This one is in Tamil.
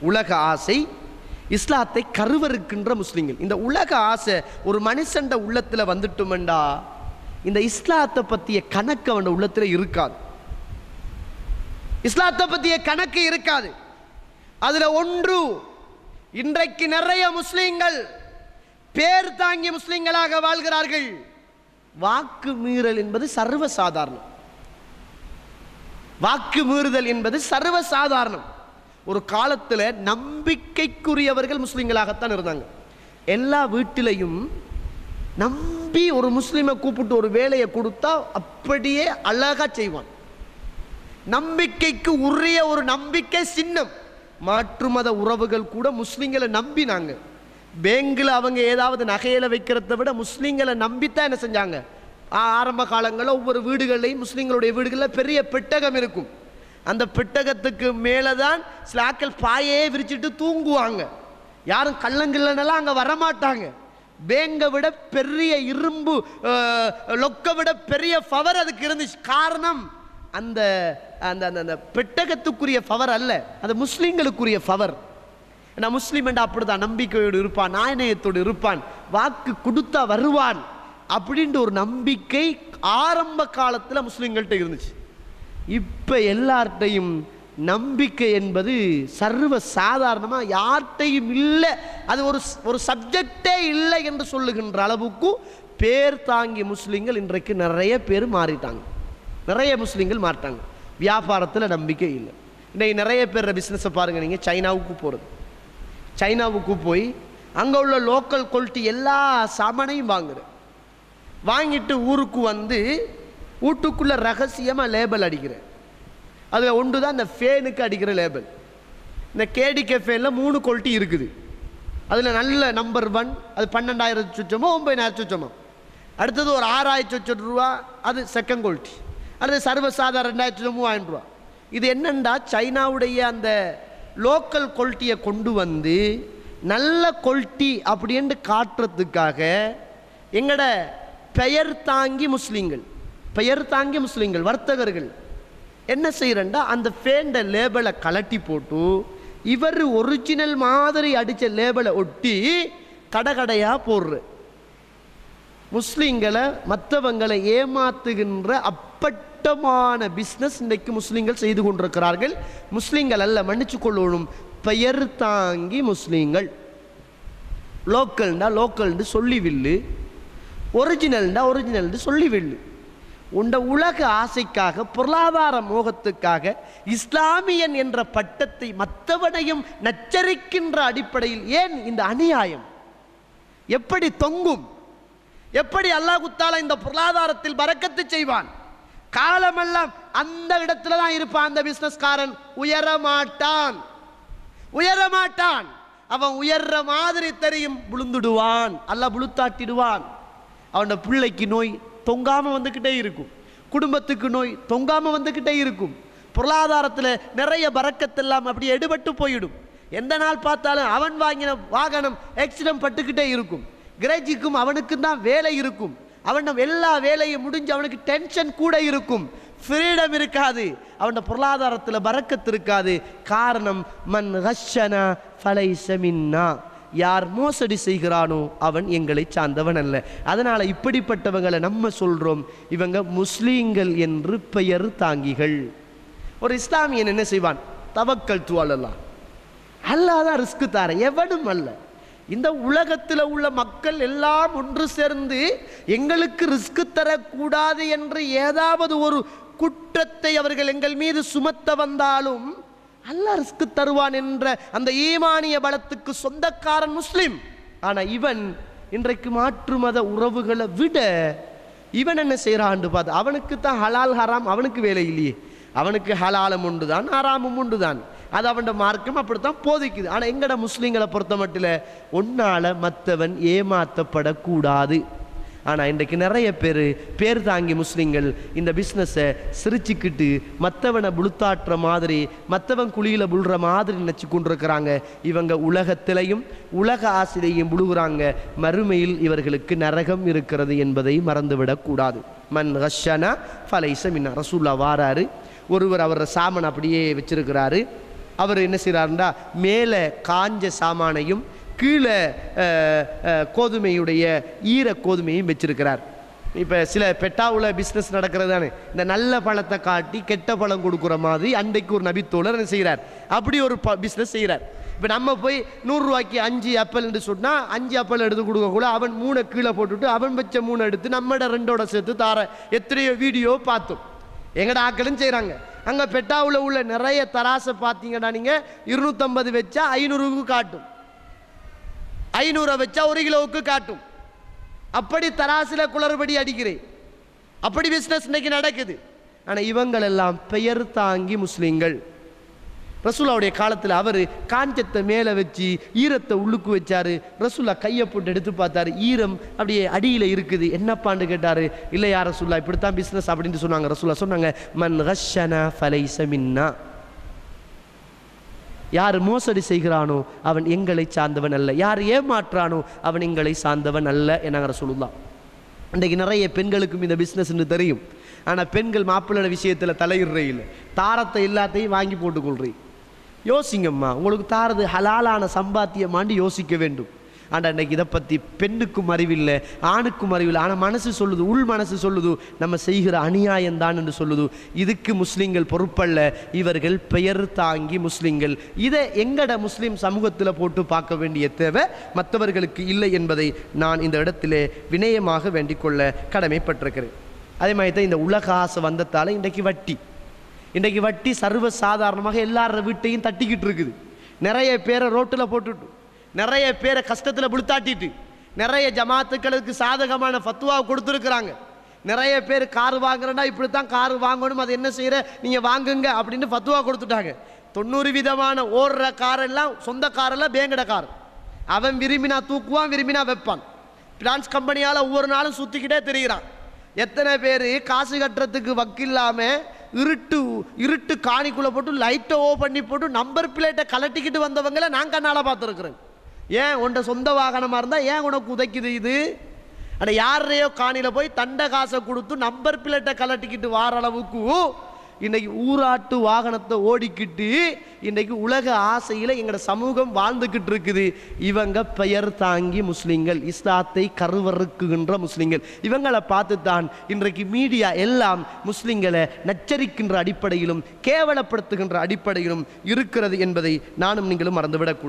உலக ஆசை இஸ்லாத்தை கருவறுக்கின்ற முஸ்லீம்கள். இந்த உலக ஆசை ஒரு மனுஷண்ட உள்ளத்துல வந்துட்டுமெண்டா இந்த இஸ்லாத்தை பற்றிய கணக்கு அவன் உள்ளத்துல இருக்காது. இஸ்லாத்தை பற்றிய கணக்கு இருக்காது. அதுல ஒன்று இன்றைக்கு நிறைய முஸ்லீம்கள் பேர் தாங்கிய முஸ்லீம்களாக வாழ்கிறார்கள். வாக்கு மீறல் என்பது சர்வ சாதாரணம். வாக்கு மீறுதல் என்பது சர்வ சாதாரணம். ஒரு காலத்தில் நம்பிக்கைக்குரியவர்கள் முஸ்லீம்களாகத்தான் இருந்தாங்க. எல்லா வீட்டிலையும் நம்பி ஒரு முஸ்லீமை கூப்பிட்டு ஒரு வேலையை கொடுத்தா அப்படியே அழகாக செய்வான். நம்பிக்கைக்கு உரிய ஒரு நம்பிக்கை சின்னம். மாற்று மத உறவுகள் கூட முஸ்லீம்களை நம்பினாங்க. பேங்கில் அவங்க ஏதாவது நகையில் வைக்கிறத விட முஸ்லீம்களை நம்பித்தான் என்ன செஞ்சாங்க. ஆ- ஆரம்ப காலங்களில் ஒவ்வொரு வீடுகள்லையும் முஸ்லீம்களுடைய வீடுகளில் பெரிய பெட்டகம் இருக்கும். அந்த பெட்டகத்துக்கு மேலே தான் சில ஆட்கள் பாயே விரிச்சிட்டு தூங்குவாங்க. யாரும் கள்ளங்கில்லனெல்லாம் அங்கே வரமாட்டாங்க. பேங்கை விட பெரிய இரும்பு லொக்கை லொக்க விட பெரிய பவர் அதுக்கு இருந்துச்சு. காரணம் அந்த அந்த அந்த அந்த பெட்டகத்துக்குரிய பவர் அல்ல. அது முஸ்லீம்களுக்குரிய பவர். நான் முஸ்லீம் என்றா அப்படிதான் நம்பிக்கையோடு இருப்பான் நாணயத்தோடு இருப்பான் வாக்கு கொடுத்தா வருவான் அப்படின்ற ஒரு நம்பிக்கை ஆரம்ப காலத்தில் முஸ்லீம்கள்ட்ட இருந்துச்சு. இப்போ எல்லார்ட்டையும் நம்பிக்கை என்பது சர்வ சாதாரணமாக யார்கிட்டையும் இல்லை. அது ஒரு ஒரு சப்ஜெக்டே இல்லை என்று சொல்லுகின்ற அளவுக்கு பேர் தாங்கி முஸ்லீம்கள் இன்றைக்கு நிறைய பேர் மாறிட்டாங்க. நிறைய முஸ்லீம்கள் மாறிட்டாங்க. வியாபாரத்தில் நம்பிக்கை இல்லை. இன்றைக்கி நிறைய பேர் பிஸ்னஸை பாருங்கள் நீங்கள் சைனாவுக்கு போகிறது சைனாவுக்கு போய் அங்கே உள்ள லோக்கல் குவாலிட்டி எல்லா சாமானையும் வாங்குற வாங்கிட்டு ஊருக்கு வந்து வீட்டுக்குள்ளே ரகசியமாக லேபிள் அடிக்கிறேன். அதில் ஒன்று தான் இந்த ஃபேனுக்கு அடிக்கிற லேபிள் இந்த கேடி ஃபேனில் மூணு குவாலிட்டி இருக்குது. அதில் நல்ல நம்பர் ஒன் அது பன்னெண்டாயிரம் சுச்சமோ ஒம்பதாயிரம் சுச்சமோ. அடுத்தது ஒரு ஆறாயிரத்தி சொச்சம் ரூபா அது செகண்ட் குவாலிட்டி அடுத்து சர்வசாதாரண ரெண்டாயிரத்தி சொச்சம் மூவாயிரம் ரூபா. இது என்னண்டா? சைனாவுடைய அந்த லோக்கல் குவாலிட்டியை கொண்டு வந்து நல்ல குவாலிட்டி அப்படின்ட்டு காட்டுறதுக்காக எங்களோட பெயர் தாங்கி முஸ்லீம்கள். பெயர் தாங்கி முஸ்லீம்கள் வர்த்தகர்கள். என்ன செய்யறண்டா அந்த ஃபேண்ட லேபலை கலட்டி போட்டு இவர் ஒரிஜினல் மாதிரி அடித்த லேபலை ஒட்டி கடை கடையாக போடுற. முஸ்லீம்களை மற்றவங்களை ஏமாத்துகின்ற அப்பட்டமான பிஸ்னஸ் இன்றைக்கு முஸ்லீம்கள் செய்து கொண்டிருக்கிறார்கள். முஸ்லீம்கள் அல்ல மன்னிச்சு கொள்ளணும். பெயர் தாங்கி முஸ்லீம்கள். லோக்கல்ண்டா லோக்கல்ண்டு சொல்லி வில்லு ஒரிஜினல்ண்டா ஒரிஜினல்ண்டு சொல்லி வில்லு உண்ட உலக ஆசைக்காக பொருளாதார மோகத்துக்காக இஸ்லாமியன் என்ற பட்டத்தை மற்றவனையும் நச்சரிக்கின்ற அடிப்படையில் ஏன் இந்த அநியாயம்? எப்படி தொங்கும்? எப்படி அல்லாஹுத்தால இந்த பொருளாதாரத்தில் பறக்கத்து செய்வான்? காலமெல்லாம் அந்த இடத்துல தான் இருப்பான் அந்த பிசினஸ்காரன் உயரமாட்டான் உயரமாட்டான் அவன் உயர்ற மாதிரி தெரியும் விழுந்துடுவான். அல்லாஹ் புழுத்தாட்டிடுவான் அவனோட பிள்ளைக்கு நோய் தொங்காமல் வந்துக்கிட்டே இருக்கும். குடும்பத்துக்கு நோய் தொங்காமல் வந்துக்கிட்டே இருக்கும். பொருளாதாரத்தில் நிறைய பறக்கத்தெல்லாம் அப்படியே எடுபட்டு போயிடும். எந்த நாள் பார்த்தாலும் அவன் வாங்கின வாகனம் ஆக்சிடென்ட் பட்டுக்கிட்டே இருக்கும். கிரேஜிக்கும் அவனுக்கும் தான் வேலை இருக்கும். அவன் எல்லா வேலையும் முடிஞ்சு அவனுக்கு டென்ஷன் கூட இருக்கும். ஃப்ரீடம் இருக்காது. அவனோட பொருளாதாரத்தில் பறக்கத்து இருக்காது. காரணம் மன் ஹஷனா ஃபலை செமின்னா யார் மோசடி செய்கிறானோ அவன் எங்களை சார்ந்தவன் அல்ல. அதனால் இப்படிப்பட்டவங்களை நம்ம சொல்கிறோம் இவங்க முஸ்லீம்கள் என்று பெயர் தாங்கிகள். ஒரு இஸ்லாமியன் என்ன செய்வான்? தவக்கல் துவாலல்லா அல்லாஹ் தான் ரிஸ்க் தார எவனும் அல்ல. இந்த உலகத்தில் உள்ள மக்கள் எல்லாம் ஒன்று சேர்ந்து எங்களுக்கு ரிஸ்க் தரக்கூடாது என்று ஏதாவது ஒரு குற்றத்தை அவர்கள் எங்கள் மீது சுமத்த வந்தாலும் அல்லாஹ் ரிஸ்க்கு தருவான் என்ற அந்த ஈமானிய பலத்துக்கு சொந்தக்காரன் முஸ்லீம். ஆனா இவன் இன்றைக்கு மாற்று மத உறவுகளை விட இவன் என்ன செய்கிறான்னு பார்த்து அவனுக்கு தான் ஹலால் ஹராம் அவனுக்கு வேலை இல்லையே. அவனுக்கு ஹலாலும் உண்டு தான் ஹராமும் உண்டு தான் அது அவனோட மார்க்கம் அப்படித்தான் போதிக்குது. ஆனால் எங்கட முஸ்லீம்களை பொறுத்த மட்டும் ஒன்னால மற்றவன் ஏமாற்றப்படக்கூடாது ஆனால் இன்றைக்கு நிறைய பேர் பேர் தாங்கி முஸ்லீம்கள் இந்த பிஸ்னஸை சிரிச்சுக்கிட்டு மற்றவனை புளுத்தாட்டுற மாதிரி மற்றவன் குழியில் புழுற மாதிரி நினச்சி கொண்டிருக்கிறாங்க. இவங்க உலகத்திலையும் உலக ஆசிரியையும் புழுகிறாங்க. மறுமையில் இவர்களுக்கு நரகம் இருக்கிறது என்பதை மறந்துவிடக்கூடாது மன் ஹஷனா ஃபலைச மின்னா. ரசூல்லா வாராரு. ஒருவர் அவர சாமன் அப்படியே வச்சிருக்கிறாரு. அவர் என்ன செய்கிறாருண்டா மேலே காஞ்ச சாமானையும் கீழே கோதுமையுடைய ஈர கோதுமையும் வச்சிருக்கிறார். இப்போ சில பெட்டாவில் பிஸ்னஸ் நடக்கிறது தானே இந்த நல்ல பழத்தை காட்டி கெட்ட பழம் கொடுக்குற மாதிரி அன்றைக்கு ஒரு நபித்தோழர் செய்கிறார் அப்படி ஒரு ப பிஸ்னஸ் செய்கிறார் இப்போ நம்ம போய் நூறுரூவாய்க்கு அஞ்சு ஆப்பிள்னு சொன்னால் அஞ்சு ஆப்பிள் எடுத்து கொடுக்கக்குள்ள அவன் மூணை கீழே போட்டுட்டு அவன் வச்ச மூணை எடுத்து நம்மட ரெண்டோட சேர்த்து தார எத்தனையோ வீடியோ பார்த்தோம். எங்கட ஆக்களும் செய்கிறாங்க அங்கே பெட்டாவில் உள்ள நிறைய தராசை பார்த்தீங்கன்னா நீங்கள் இருநூற்றம்பது வச்சா ஐநூறுக்கு காட்டும். ஐநூறை வச்சா ஒரு கிலோவுக்கு காட்டும். அப்படி தராசில குளறுபடி அடிக்கிறேன். அப்படி பிஸ்னஸ் இன்னைக்கு நடக்குது. ஆனால் இவங்கள் எல்லாம் பெயர் தாங்கி முஸ்லீம்கள். ரசூலாவுடைய காலத்தில் அவர் காஞ்சத்தை மேலே வச்சு ஈரத்தை உள்ளுக்கு வச்சார். ரசூலா கையை போட்டு எடுத்து பார்த்தாரு. ஈரம் அப்படியே அடியில் இருக்குது. என்னப்பான்னு கேட்டார். இல்லை யார் ரசூல்லா இப்படித்தான் பிஸ்னஸ் அப்படின்னு சொன்னாங்க. ரசூலா சொன்னாங்க மன் ரஷனா ஃபலை சமின்னா யார் மோசடி செய்கிறானோ அவன் எங்களை சார்ந்தவன் அல்ல. யார் ஏமாற்றானோ அவன் எங்களை சார்ந்தவன் அல்ல என்னாங்கிற சொல்லலாம் இன்றைக்கு நிறைய பெண்களுக்கும் இந்த பிஸ்னஸ்ன்னு தெரியும். ஆனால் பெண்கள் மாப்பிள்ளை விஷயத்தில் தலையிடுறே இல்லை. தாரத்தை எல்லாத்தையும் வாங்கி போட்டுக்கொள்றீ. யோசிங்கம்மா உங்களுக்கு தாரது ஹலாலான சம்பாத்தியமாண்டு யோசிக்க வேண்டும். ஆண்டா இன்னைக்கு இதை பற்றி பெண்ணுக்கும் அறிவில்லை ஆணுக்கும் அறிவில்லை. ஆனால் மனசு சொல்லுது உள் மனசு சொல்லுது நம்ம செய்கிற அநியாயம் தான் என்று சொல்லுது. இதுக்கு முஸ்லீம்கள் பொறுப்பல்ல. இவர்கள் பெயர் தாங்கி முஸ்லீம்கள். இதை எங்கட முஸ்லீம் சமூகத்தில் போட்டு பார்க்க வேண்டிய தேவை மற்றவர்களுக்கு இல்லை என்பதை நான் இந்த இடத்திலே வினயமாக வேண்டிக்கொள்ள கடமைப்பட்டிருக்கிறேன். அதே மாதிரி தான் இந்த உலக ஆசை வந்ததால் இன்றைக்கு வட்டி. இன்றைக்கு வட்டி சர்வ சாதாரணமாக எல்லார வீட்டையும் தட்டிக்கிட்டு இருக்குது. நிறைய பேரை ரோட்டில் போட்டுட்டு நிறைய பேரை கஷ்டத்தில் புழுத்தாட்டிட்டு நிறைய ஜமாத்துக்களுக்கு சாதகமான ஃபத்துவாவை கொடுத்துருக்குறாங்க. நிறைய பேர் கார் வாங்குறேன்னா இப்படி தான் கார் வாங்கணும் அது என்ன செய்கிற நீங்கள் வாங்குங்க அப்படின்னு ஃபத்துவா கொடுத்துட்டாங்க. தொண்ணூறு விதமான ஓடுற காரெல்லாம் சொந்த காரெல்லாம் பேங்கட கார். அவன் விரும்பினா தூக்குவான் விரும்பினா வைப்பான். ஃபினான்ஸ் கம்பெனியால் ஒவ்வொரு நாளும் சுற்றிக்கிட்டே தெரிகிறான் எத்தனை பேர் காசு கட்டுறதுக்கு வக்கில்லாமல் இருட்டு இருட்டு காணிக்குள்ளே போட்டு லைட்டை ஓ பண்ணி போட்டு நம்பர் பிளேட்டை கலட்டிக்கிட்டு வந்தவங்கள நான் கண்ணால் பார்த்துருக்குறேன். ஏன் உன்ட சொந்த வாகனமாக இருந்தால் ஏன் உனக்கு உதைக்குது இது? அட யாரையோ காணியில் போய் தண்டை காசை கொடுத்து நம்பர் பிளேட்டை கலட்டிக்கிட்டு வார அளவுக்கு இன்னைக்கு ஊராட்டு வாகனத்தை ஓடிக்கிட்டு இன்றைக்கி உலக ஆசையில் எங்களோட சமூகம் வாழ்ந்துக்கிட்டு இருக்குது. இவங்க பெயர் தாங்கி முஸ்லீம்கள் இஸ்லாத்தை கருவறுக்குகின்ற முஸ்லீம்கள். இவங்களை பார்த்து தான் இன்றைக்கு மீடியா எல்லாம் முஸ்லீம்களை நச்சரிக்கின்ற அடிப்படையிலும் கேவலப்படுத்துகின்ற அடிப்படையிலும் இருக்கிறது என்பதை நானும் நீங்களும் மறந்துவிடக்கூடாது.